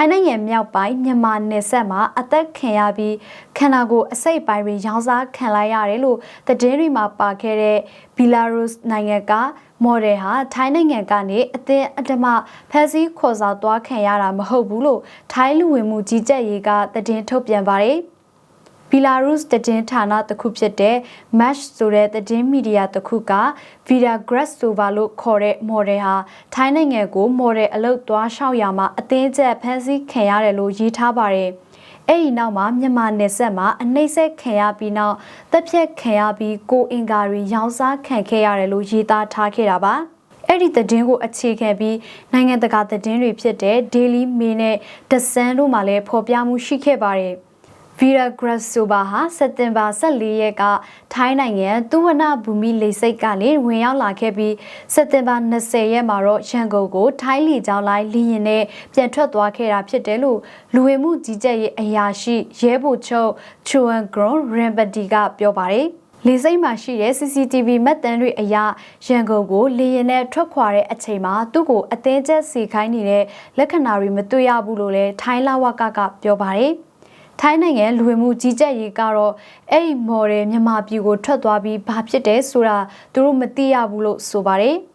ထိုင်းနိုင်ငံမြောက်ပိုင်းမြန်မာနယ်စပ်မှာအသက်ခံရပြီးခန္ဓာကိုယ်အစိတ်ပိုင်းတွေရောင်းစားခံလိုက်ရတယ်လို့သတင်းတွေမှာပါခဲ့တဲ့ဘီလာရုစ်နိုင်ငံကမော်ဒယ်ဟာထိုင်းနိုင်ငံကနေအသင်းအဓမ္မဖက်စီခေါ်ဆောင်သွားခံရတာမဟုတ်ဘူးလို့ထိုင်းလူဝင်မှုကြီးကြပ်ရေးကသတင်းထုတ်ပြန်ပါတယ်။ ဘီလာရုစ်သတင်းဌာနတစ်ခုဖြစ်တဲ့ Match ဆိုတဲ့သတင်းမီဒီယာတစ်ခုက Vida Grasova လို့ခေါ်တဲ့မော်ဒယ်ဟာထိုင်းနိုင်ငံကိုမော်ဒယ်အလုပ်သွားလျှောက်ရမှာအသင်းကျပ်ဖမ်းဆီးခံရတယ်လို့ရေးထားပါတယ်။အဲ့ဒီနောက်မှာမြန်မာနယ်စပ်မှာအနှိမ့်ဆက်ခံရပြီးနောက်တပ်ဖြတ်ခံရပြီးကိုအင်္ကာတွေရောင်းစားခံခဲ့ရတယ်လို့ရေးသားထားခဲ့တာပါ။အဲ့ဒီသတင်းကိုအခြေခံပြီးနိုင်ငံတကာသတင်းတွေဖြစ်တဲ့ Daily Mail နဲ့ The Sun တို့မှလည်းဖော်ပြမှုရှိခဲ့ပါတယ်။ ဗီရာဂရက်ဆိုဘာဟာစက်တင်ဘာ14ရက်ကထိုင်းနိုင်ငံသူဝနဘူမိလေစိတ်ကနေဝင်ရောက်လာခဲ့ပြီးစက်တင်ဘာ20ရက်မှာတော့ရန်ကုန်ကိုထိုင်းလီကြောင်းလိုင်းလီရင်နဲ့ပြန်ထွက်သွားခဲ့တာဖြစ်တယ်လို့လူဝင်မှုကြီးကြပ်ရေးအရာရှိရဲဗိုလ်ချုပ်ချူဝမ်ဂရွန်ရင်ပတီကပြောပါတယ်လေစိတ်မှာရှိတဲ့ CCTV မှတ်တမ်းတွေအရရန်ကုန်ကိုလေရင်နဲ့ထွက်ခွာတဲ့အချိန်မှာသူ့ကိုအသေးချက်စီခိုင်းနေတဲ့လက္ခဏာတွေမတွေ့ရဘူးလို့လည်းထိုင်းလာဝကကပြောပါတယ်။ ထိုင်းနိုင်ငံလူဝင်မှုကြီးကြပ်ရေးကတော့အဲ့ဒီမော်ဒယ်မြန်မာပြည်ကိုထွက်သွားပြီးဘာဖြစ်တယ်ဆိုတာသူတို့မသိရဘူးလို့ဆိုပါတယ်။